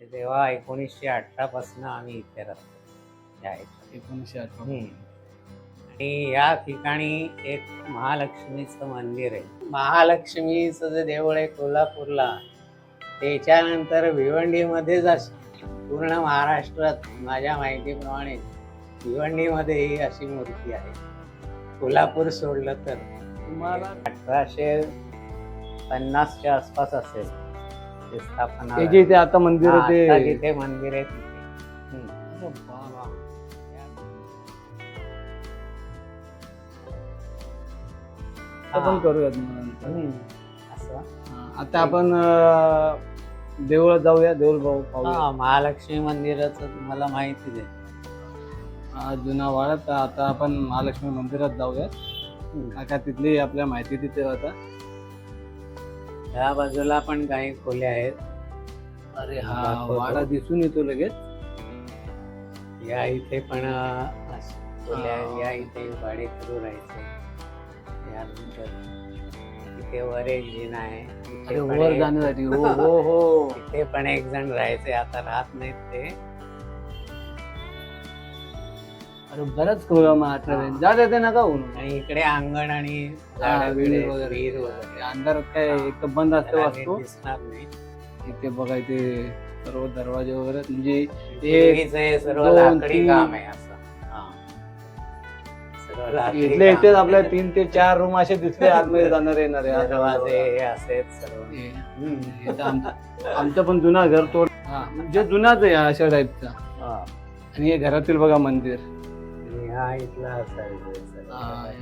तेव्हा एकोणीसशे अठरा पासून आम्ही इथे राहतो. या. एकोणीसशे अठरा हम्म. आणि या ठिकाणी एक महालक्ष्मीचं मंदिर आहे. महालक्ष्मीचं जे देऊळ आहे कोल्हापूरला त्याच्यानंतर भिवंडीमध्येच अशी पूर्ण महाराष्ट्रात माझ्या माहितीप्रमाणे भिवंडीमध्ये ही अशी मूर्ती आहे. कोल्हापूर सोडलं तर. तुम्हाला अठराशे पन्नासच्या आसपास असेल. स्थापना ते जे इथे आता मंदिर हा, आहे आता ते जिथे मंदिर आहे तिथे. हम्म. आपण करूयात मग नंतर. हम्म. असं? हा, आता आपण अं, देवळात जाऊया देऊळ पाहूया. हा महालक्ष्मी मंदिराचं तुम्हाला माहितीच आहे. हा, जुना वाड्यात आता आपण महालक्ष्मी मंदिरात जाऊया काय तिथली आपल्या माहिती तिथे आता या बाजूला पण काही खोल्या आहेत. अरे हा, वाडा दिसून येतो लगेच. या इथे पण अं, खोल्या आहेत. या इथे भाडे करू राहायचे. यानंतर इथे वर एक जिना आहे. इथे अरे पण वर एक- जाण्यासाठी हो हो हो. इथे पण एक जण राहायचे. आता राहत नाहीत ते. अरे बरंच आता हा. जात येते नका होऊन आणि इकडे अंगण आणि झाडं विहीर बिडं, वगैरे. विहीर वगैरे अंधारात काय हा. एक तर बंद असते त्याला वास्तू नीट दिसणार नाही इथे बघा इथे सर्व दरवाजे वगैरे म्हणजे पूर्वीचं हे सर्व दोन, लाकडी तीन. काम आहे असं हा. सर्व लाकडी इथले काम इथेच आहे. आपल्या तीन ते चार रूम असे दिसले आतमध्ये जाणारे येणारे दरवाजे हे असेच सर्व हे, हम्म. इथं आमचं आमचं पण जुना घर तोड हा म्हणजे जुनाच आहे अशा टाईपचा हा. आणि हे घरातील बघा मंदिर हा इथला असायचा.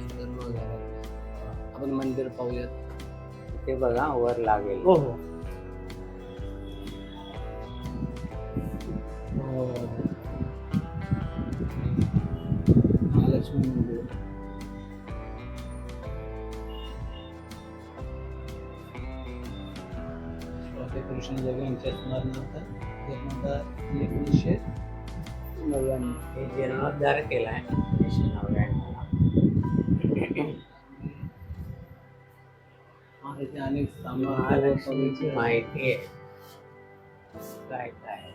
आपण मंदिर पाहूयात. इथे बघा वर लागेल. हो हो. महालक्ष्मी मंदिर. कृष्ण जगे यांच्या स्मरणार्थ एकोणीसशे नव्याण्णव हे जीर्णोद्धार एकोणीसशे नव्याण्णवला. हा, अनेक सामान महालक्ष्मीची माहिती आहे काय काय.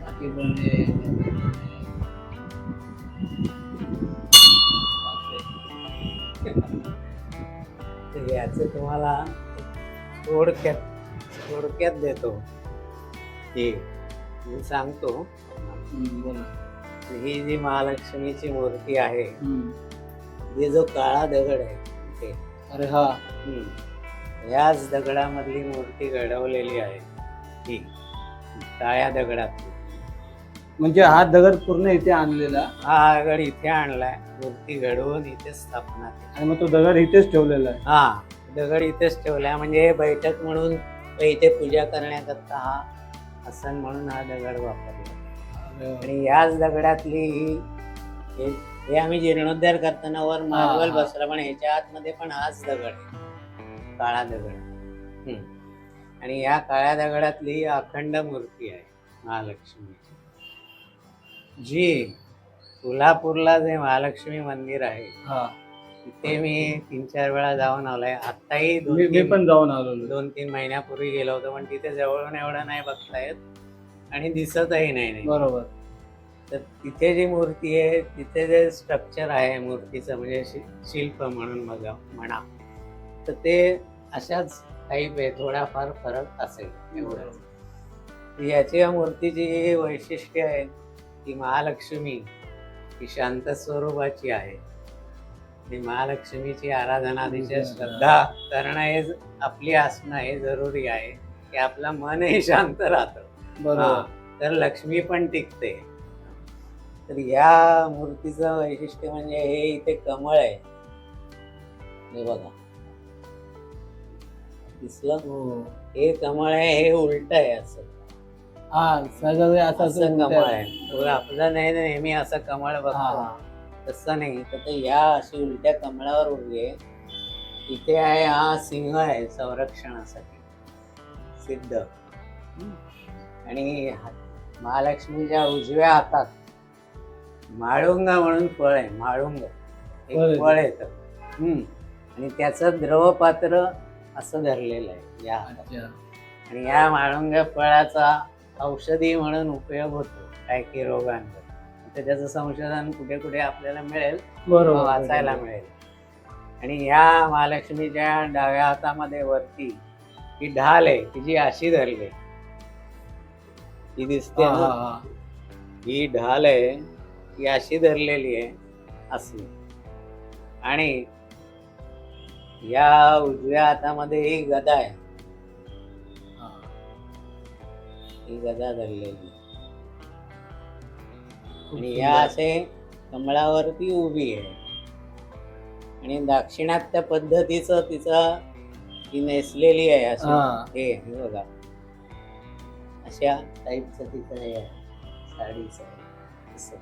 बाकी पण याचं तुम्हाला थोडक्यात थोडक्यात देतो. हे मी सांगतो. ही जी महालक्ष्मीची मूर्ती आहे. ही जो काळा दगड आहे इथे. अरे हा. हम्म. याच दगडामधली मूर्ती घडवलेली आहे. ही काळ्या दगडातली. म्हणजे हा दगड पूर्ण इथे आणलेला. हा दगड इथे आणलाय. मूर्ती घडवून इथे स्थापना केली. आणि मग तो दगड इथेच ठेवलेला आहे. हा दगड इथेच ठेवलाय. म्हणजे बैठक म्हणून इथे पूजा करण्याकरता हा आसन म्हणून हा दगड वापरला. आणि याच दगडातली ही हे- हे आम्ही जीर्णोद्धार करताना वर मार्बल हा. बसला पण ह्याच्या आतमध्ये पण हाच दगड आहे. काळा दगड. हम्म. आणि या काळ्या दगडातली ही अखंड मूर्ती आहे महालक्ष्मीची जी कोल्हापूरला जे महालक्ष्मी मंदिर आहे हा. तिथे मी तीन चार वेळा जाऊन आलोय. आत्ताही दोन मी मी तीन- पण जाऊन आलेलो दोन तीन महिन्यापूर्वी गेलो होतो पण तिथे जवळून एवढं नाही बघता येत आणि दिसतही नाही नाही बरोबर. तर तिथे जी मूर्ती आहे तिथे जे स्ट्रक्चर आहे मूर्तीचं म्हणजे शि- शिल्प म्हणून बघा म्हणा तर ते अशाच टाईप आहे थोडाफार फरक असेल एवढंच. तर याची या मूर्तीची जी वैशिष्ट्य आहे ती महालक्ष्मी ही शांत स्वरूपाची आहे. आणि महालक्ष्मीची आराधना तिच्या श्रद्धा करणं हे आपली असणं हे जरुरी आहे की आपलं मनही शांत राहतं. बरोबर. तर लक्ष्मी पण टिकते. तर या मूर्तीचं वैशिष्ट्य म्हणजे हे इथे कमळ आहे. हे बघा. दिसलं? हो. हे कमळ आहे हे उलट आहे असं. हा सगळं असं असं कमळ आहे. आपलं नाही नेहमी असं कमळ बघतो हा. तसं नाही तर ते या अशी उलट्या कमळावर उभी आहे. इथे आहे हा सिंह आहे संरक्षणासाठी. सिद्ध. आणि हा- महालक्ष्मीच्या उजव्या हातात माळुंगा म्हणून फळ आहे माळुंग. फळ एक आहे फळ येतं हम्म. आणि त्याचं द्रव पात्र असं धरलेलं आहे या हातात. अच्छा. आणि या माळुंगा फळाचा औषधी म्हणून उपयोग होतो काय काही रोगांवर. तर त्याचं संशोधन कुठे कुठे आपल्याला मिळेल बरोबर वाचायला मिळेल. आणि या महालक्ष्मीच्या डाव्या हातामध्ये वरती ही ढाल आहे की जी अशी धरली आहे. ही दिसते हा, ना हा, हा. ही ढाल आहे ती अशी धरलेली आहे असली. आणि या उजव्या हातामध्ये ही गदा आहे. ही गदा. खूप आणि या. असे कमळावरती उभी आहे आणि दाक्षिणात्य पद्धतीचं तिचा ती नेसलेली आहे अशी हा. बघा अशा टाईपचं तिचं हे आहे साडीचं आहे असं.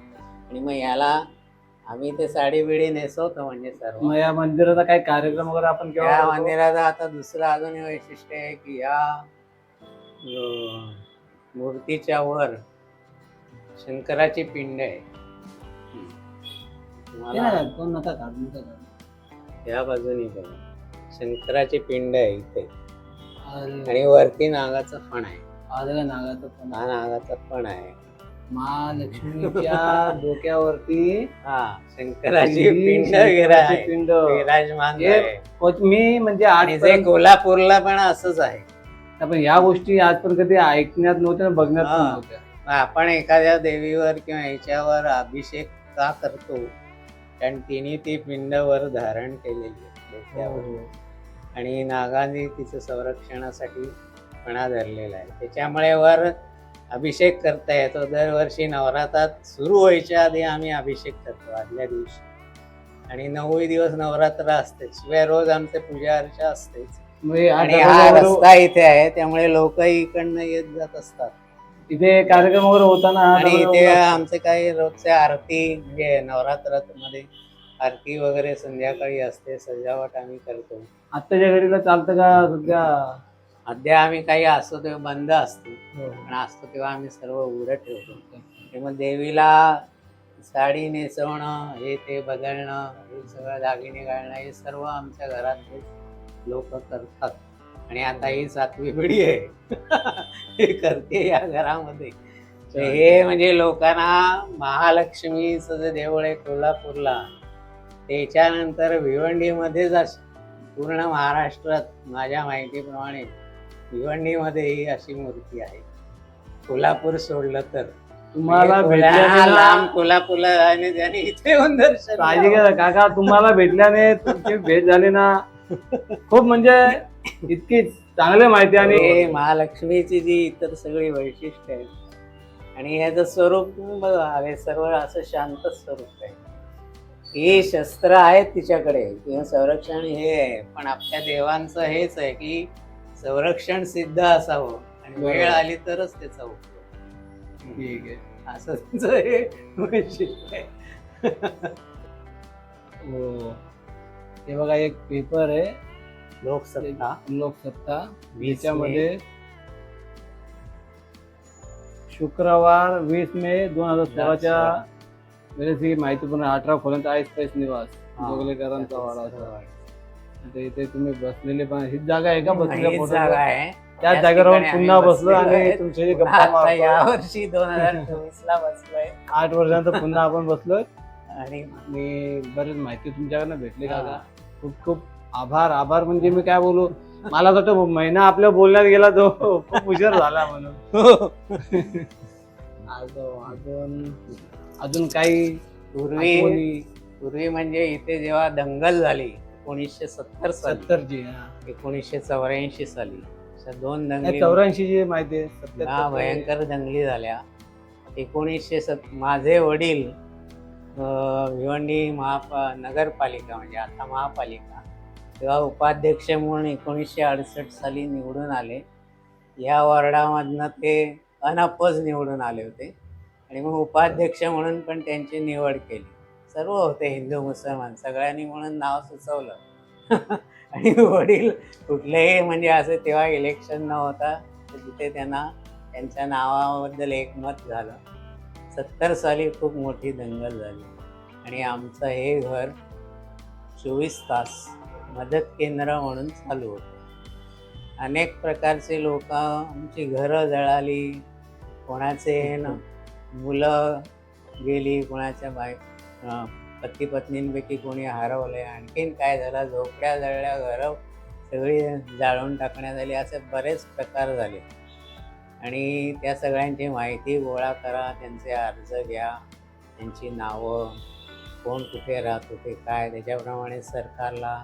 आणि मग याला आम्ही ते साडी बिडी नेसवतो म्हणजे सर्व मग या मंदिराचा काही कार्यक्रम वगैरे आपण या? मंदिराचं आता दुसरं अजून वैशिष्ट्य आहे की या मूर्तीच्या वर शंकराची पिंड आहे. ते तुम्हाला नाही, कोण नका काढू, नका काढू. या बाजूने बघा. शंकराची पिंड आहे इथे. अरे, आणि वरती नागाचं फण आहे. का नागाचं पण हा नागाचा फण आहे. महालक्ष्मीच्या डोक्यावरती हा शंकराची पिंड शंकराची विरा आहे पिंड. विराजमान आहे. मी म्हणजे आणि आज कोल्हापूरला पण असंच आहे. आपण या गोष्टी आज पण कधी ऐकण्यात नव्हत्या बघण्यात पण हा. नव्हत्या. आपण एखाद्या देवीवर किंवा ह्याच्यावर अभिषेक का करतो? कारण तिने ती पिंड वर धारण केलेली आहे डोक्यावर. आणि नागाने तिचं संरक्षणासाठी पणा धरलेला आहे. त्याच्यामुळे वर अभिषेक करता येतो. दरवर्षी नवरात्रात सुरू व्हायच्या आधी आम्ही अभिषेक करतो आदल्या दिवशी. आणि नऊ दिवस नवरात्र असते शिवाय रोज आमचे पूजा अर्चा असतेच. मग हे आणि हा रस्ता इथे आहे त्यामुळे लोकही इकडनं येत जात असतात. इथे कार्यक्रम वगैरे होताना हा आणि इथे आमचे काही रोजचे आरती म्हणजे नवरात्रामध्ये आरती वगैरे संध्याकाळी असते सजावट आम्ही करतो. आत्ताच्या घडीला चालतं का सध्या? अद्या आम्ही काही असतो तेव्हा बंद असतो. पण असतो तेव्हा आम्ही सर्व उघडं ठेवतो. ते मग देवीला साडी नेसवणं हे ते बदलणं हे सगळं दागिने घालणं हे सर्व आमच्या घरातले लोक करतात. आणि आता ही सातवी पिढी आहे. हे करते या घरामध्ये. हे म्हणजे लोकांना महालक्ष्मीचं जे देऊळ आहे कोल्हापूरला त्याच्यानंतर भिवंडीमध्येच पूर्ण महाराष्ट्रात माझ्या माहितीप्रमाणे भिवंडीमध्ये ही अशी मूर्ती आहे. कोल्हापूर सोडलं तर. तुम्हाला म्हणजे लांब कोल्हापूरला जाणे त्याने इथे येऊन दर्शन काका तुम्हाला भेटल्याने तुमची भेट झाली ना. खूप म्हणजे इतकी चांगली माहिती आणि हे महालक्ष्मीची जी इतर सगळी वैशिष्ट्य आहेत आणि ह्याचं स्वरूप तुम्ही बघा हे सर्व असं शांत स्वरूप आहे. ही शस्त्र आहेत तिच्याकडे किंवा संरक्षण हे आहे पण आपल्या देवांचं हेच आहे की संरक्षण सिद्ध असावं आणि वेळ. आली तरच त्याचा उपयोग. ठीक आहे. असं त्यांचं हे वैशिष्ट्य आहे. हो हे बघा एक पेपर आहे. लोकसत्ता. लोकसत्ता. याच्यामध्ये शुक्रवार वीस मे दोन हजार सोळाच्या वेळेस ही माहिती पण अठरा खोल्यांत आहे स्पेस निवास. हा. जोगलेकरांचा वाडा असा. आता इथे तुम्ही बसलेले पण हीच जागा आहे का बसलेल्या हीच फोटो जागा आहे. त्याच त्याच जागेवर ठिकाणी आम्ही पुन्हा बसलो आहे. आणि तुमचे पुन्हा गप्पा आता मारतो या वर्षी दोन हजार चोवीस ला बसलोय. आठ वर्षानंतर पुन्हा आपण बसलोय. आणि आणि बरेच माहिती तुमच्याकडनं भेटली. काका खूप खूप आभार आभार म्हणजे मी काय बोलू? मला वाटतं महिना आपल्या बोलण्यात गेला तो. खूप उशीर झाला म्हणून. अजून अजून काही पूर्वी पूर्वी म्हणजे इथे जेव्हा दंगल झाली एकोणीसशे सत्तर साली. सत्तरची एकोणीसशे चौऱ्याऐंशी साली. अशा दोन दंगली चौऱ्याऐंशी ची माहिती आहे भयंकर दंगली झाल्या. एकोणीसशे सत माझे वडील भिवंडी महापा नगरपालिका म्हणजे आता महापालिका तेव्हा उपाध्यक्ष म्हणून एकोणीसशे अडुसष्ट साली निवडून आले. या वॉर्डामधनं ते अनपज निवडून आले होते. आणि मग उपाध्यक्ष म्हणून पण त्यांची निवड केली. सर्व होते हिंदू मुसलमान सगळ्यांनी म्हणून नाव सुचवलं. आणि वडील कुठलेही म्हणजे असं तेव्हा इलेक्शन न होता तर तिथे त्यांना त्यांच्या नावाबद्दल एकमत झालं. सत्तर साली खूप मोठी दंगल झाली. आणि आमचं हे घर चोवीस तास मदत केंद्र म्हणून चालू होतं. अनेक प्रकारचे लोक आमची घरं जळाली कोणाचे ना मुलं गेली कोणाच्या बाय पती पत्नींपैकी कोणी हरवले आणखीन काय झालं झोपड्या जळल्या घरं सगळी जाळून टाकण्यात आली असे बरेच प्रकार झाले. आणि त्या सगळ्यांची माहिती गोळा करा त्यांचे अर्ज घ्या त्यांची नावं कोण कुठे राहत होते काय त्याच्याप्रमाणे सरकारला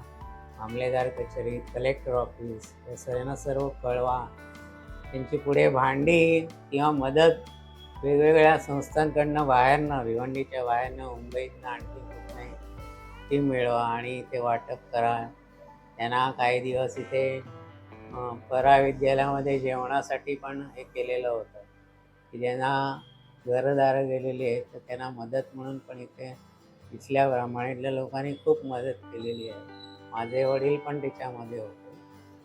मामलेदार कचेरी कलेक्टर ऑफिस या सगळ्यांना सर्व कळवा. त्यांची पुढे भांडी किंवा मदत वेगवेगळ्या संस्थांकडनं बाहेरनं भिवंडीच्या बाहेरनं मुंबईतनं आणखी कुठे ती मिळवा आणि ते वाटप करा. त्यांना काही दिवस इथे परा विद्यालयामध्ये जेवणासाठी पण हे केलेलं होतं. की ज्यांना घरदारं गेलेली आहेत तर त्यांना मदत म्हणून पण इथे इथल्या ब्राह्मणीतल्या लोकांनी खूप मदत केलेली आहे. माझे वडील पण त्याच्यामध्ये होते.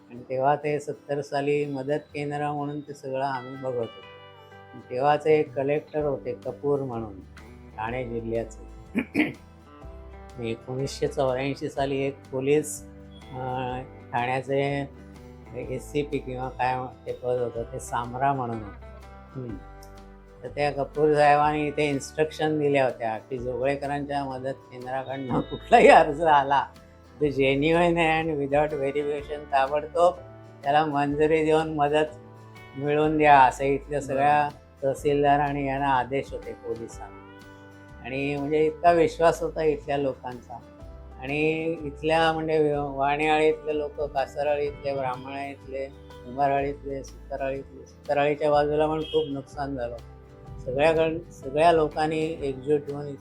आणि तेव्हा ते सत्तर साली मदत केंद्र म्हणून ते सगळं आम्ही बघत होतो. तेव्हाचे एक कलेक्टर होते कपूर म्हणून ठाणे जिल्ह्याचे. एकोणीसशे चौऱ्याऐंशी साली एक पोलीस ठाण्याचे एस सी पी किंवा काय ते पद होतं ते सामरा म्हणून होतं. तर त्या कपूर साहेबांनी इथे इन्स्ट्रक्शन दिल्या होत्या की जोगळेकरांच्या मदत केंद्राकडनं कुठलाही अर्ज आला तर जेन्युइन आहे आणि विदाउट व्हेरिफिकेशन ताबडतोब त्याला मंजुरी देऊन मदत मिळवून द्या असे इथल्या सगळ्या तहसीलदार आणि यांना आदेश होते पोलिसांना. आणि म्हणजे इतका विश्वास होता इथल्या लोकांचा. आणि इथल्या म्हणजे वाणीआळीतले लोक कासरआळीतले ब्राह्मणाळीतले उंबारआळीतले सुतारआळीतले सुतारआळीच्या बाजूला पण खूप नुकसान झालं. सगळ्याकडं सगळ्या लोकांनी एकजूट होऊन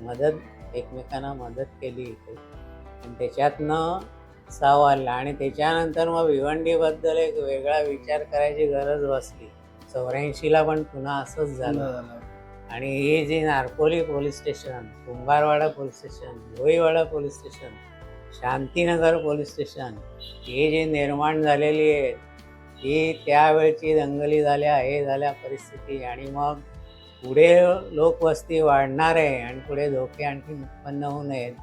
मदत एकमेकांना मदत केली इथे. आणि त्याच्यातनं सावरला आणि त्याच्यानंतर मग भिवंडीबद्दल एक वेगळा विचार करायची गरज बसली. चौऱ्याऐंशीला पण पुन्हा असंच झालं. आणि हे जे Narkoli police station Kumbharwada police station Bhoiwada police station Shantinagar police station हे जे निर्माण झालेली आहे ही त्यावेळची दंगली झाल्या हे झाल्या परिस्थिती. आणि मग पुढे लोकवस्ती वाढणार आहे आणि पुढे धोके आणखी उत्पन्न होऊ नयेत.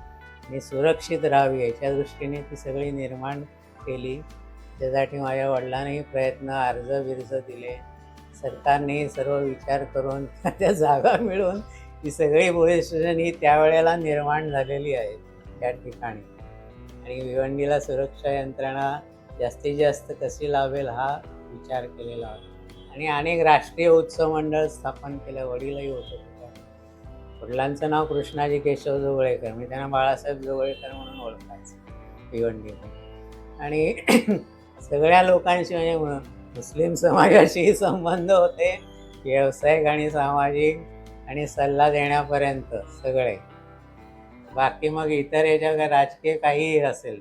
आणि सुरक्षित राहावी याच्या दृष्टीने ती सगळी निर्माण केली. त्यासाठी माझ्या वडिलांनी प्रयत्न अर्ज बिर्ज दिले. सरकारने सर्व विचार करून त्या जागा मिळवून ही सगळी पोलीस स्टेशन ही त्यावेळेला निर्माण झालेली आहेत त्या ठिकाणी. आणि भिवंडीला सुरक्षा यंत्रणा जास्तीत जास्त कशी लावेल हा विचार केलेला होता. आणि अनेक राष्ट्रीय उत्सव मंडळ स्थापन केलं वडीलही होतं वडिलांचं नाव कृष्णाजी केशव जोगळेकर मी त्यांना बाळासाहेब जोगळेकर म्हणून ओळखायचं भिवंडीमध्ये. आणि सगळ्या लोकांशी म्हणजे म्हणून मुस्लिम समाजाशीही संबंध होते व्यावसायिक आणि सामाजिक आणि सल्ला देण्यापर्यंत सगळे. बाकी मग इतर याच्या काय राजकीय काहीही असेल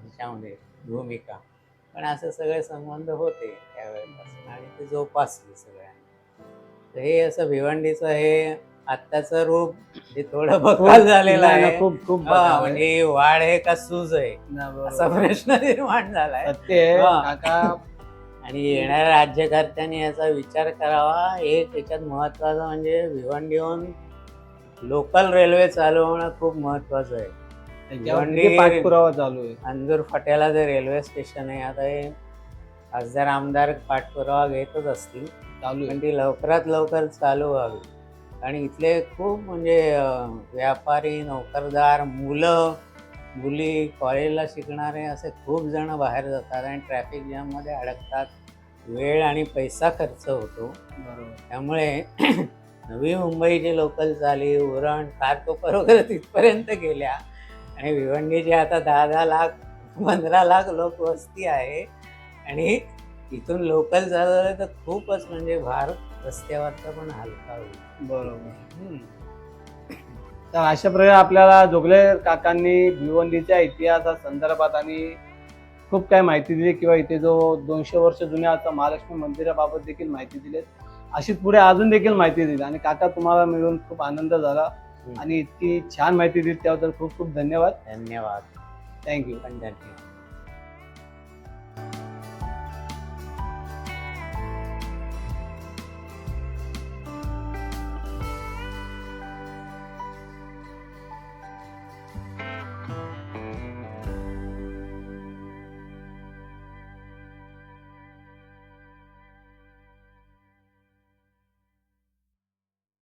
ह्याच्यामध्ये भूमिका. पण असे सगळे संबंध होते त्यावेळेपासून आणि ते जोपासले सगळ्यांनी. तर हे असं भिवंडीचं हे आत्ताचं रूप हे थोडं बकाल झालेलं आहे. खूप खूप. म्हणजे वाढ आहे का सूज आहे. असा प्रश्न निर्माण झालाय. आणि येणाऱ्या राज्यकर्त्यांनी याचा विचार करावा. एक त्याच्यात महत्वाचं म्हणजे भिवंडीहून लोकल रेल्वे चालवणं खूप महत्वाचं आहे. भिवंडी- किती पाठपुरावा चालू आहे. अंजूर फाट्याला जे रेल्वे स्टेशन आहे आता हे खासदार आमदार पाठपुरावा घेतच असतील. चालू पण ती लवकरात लवकर चालू व्हावी. आणि इथले खूप म्हणजे व्यापारी नोकरदार मुलं मुली कॉलेजला शिकणारे असे खूप जण बाहेर जातात आणि ट्रॅफिक जॅममध्ये अडकतात. वेळ आणि पैसा खर्च होतो. बरोबर. त्यामुळे नवी मुंबईची लोकल झाली उरण खारकोपर वगैरे तिथपर्यंत गेल्या. आणि भिवंडीची आता दहा दहा लाख पंधरा लाख लोकवस्ती आहे. आणि इथून लोकल चालवलं तर खूपच म्हणजे भार रस्त्यावरचा पण हलका होईल. बरोबर. तर अशा प्रकारे आपल्याला जोगले काकांनी भिवंडीच्या इतिहासा संदर्भात आणि खूप काय माहिती दिली किंवा इथे जो दोनशे वर्ष जुन्या आता महालक्ष्मी मंदिराबाबत देखील माहिती दिली. अशीच पुढे अजून देखील माहिती दिली आणि काका तुम्हाला मिळून खूप आनंद झाला आणि इतकी छान माहिती दिली त्याबद्दल खूप खूप धन्यवाद. धन्यवाद. थँक्यू धन्यवाद.